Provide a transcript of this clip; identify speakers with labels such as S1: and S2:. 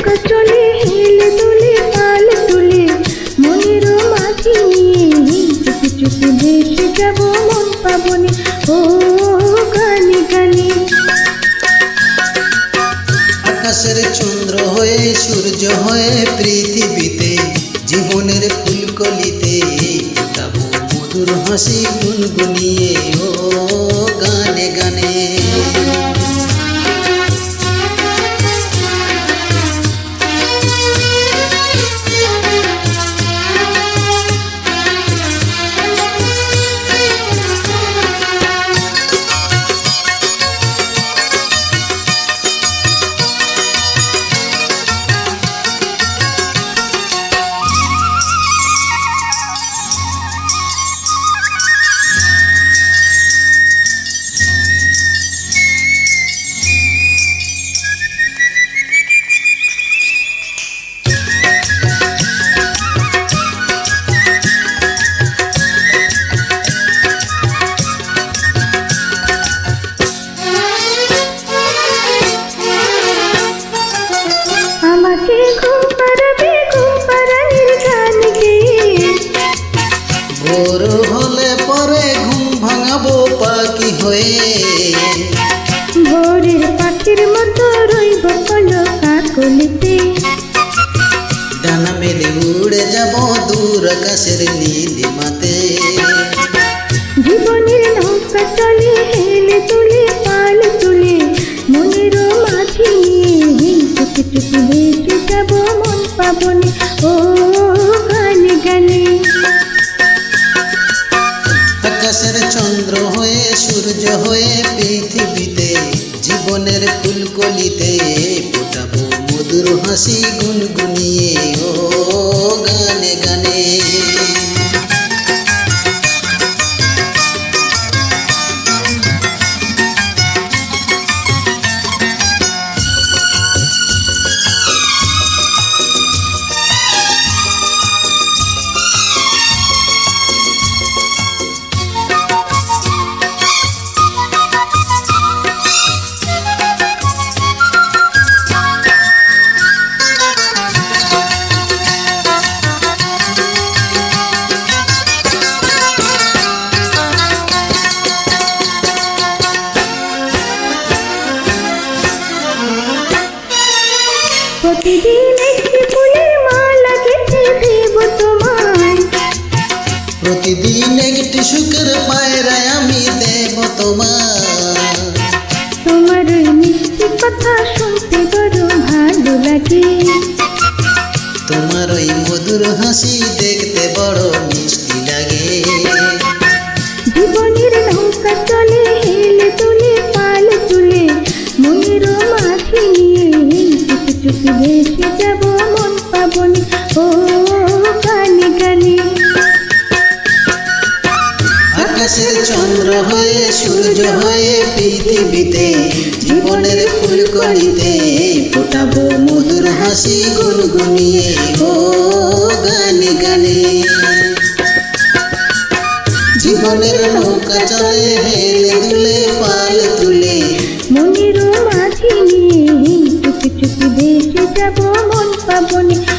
S1: নৌকা চলে, হেলে দুলে, পাল তুলে, মনের মাঝি নিয়ে চুপি
S2: আকাশের চন্দ্র হয়ে, সূর্য হয়ে, পৃথিবীতে, জীবনের ফুলকলিতে গাবো মধুর হাসি গুনগুনিয়ে, ও গানে গানে।
S1: ভোরের পাখির মতো রইব কলো কাকলিতে
S2: ডানা মেলে উড়ে যাব দূর আকাশের নীলিমাতে
S1: জীবনের নৌকা চলে হেলে পাল তুলে
S2: হয়ে পৃথিবীতে জীবনের ফুলকলিতে ফোটাবো মধুর হাসি গুনগুনিয়ে ও গানে গানে।
S1: প্রতিদিন একটি
S2: সুখের পায়রায় আমি দেব তোমার।
S1: তোমার ওই মিষ্টি কথা শুনতে বড় ভালো লাগে।
S2: তোমার ওই মধুর হাসি দেখতে বড় চন্দ্র হয়ে সূর্য হয়ে পৃথিবীতে, জীবনের ফুলকলিতে ফোটাবো মধুর হাসি গুনগুনিয়ে, ও গানে গানে। জীবনের নৌকা চলে, হেলে দুলে, পাল তুলে।
S1: মনের মাঝে নিয়ে চুপি চুপি ভেসে যাব, মন পাবনে।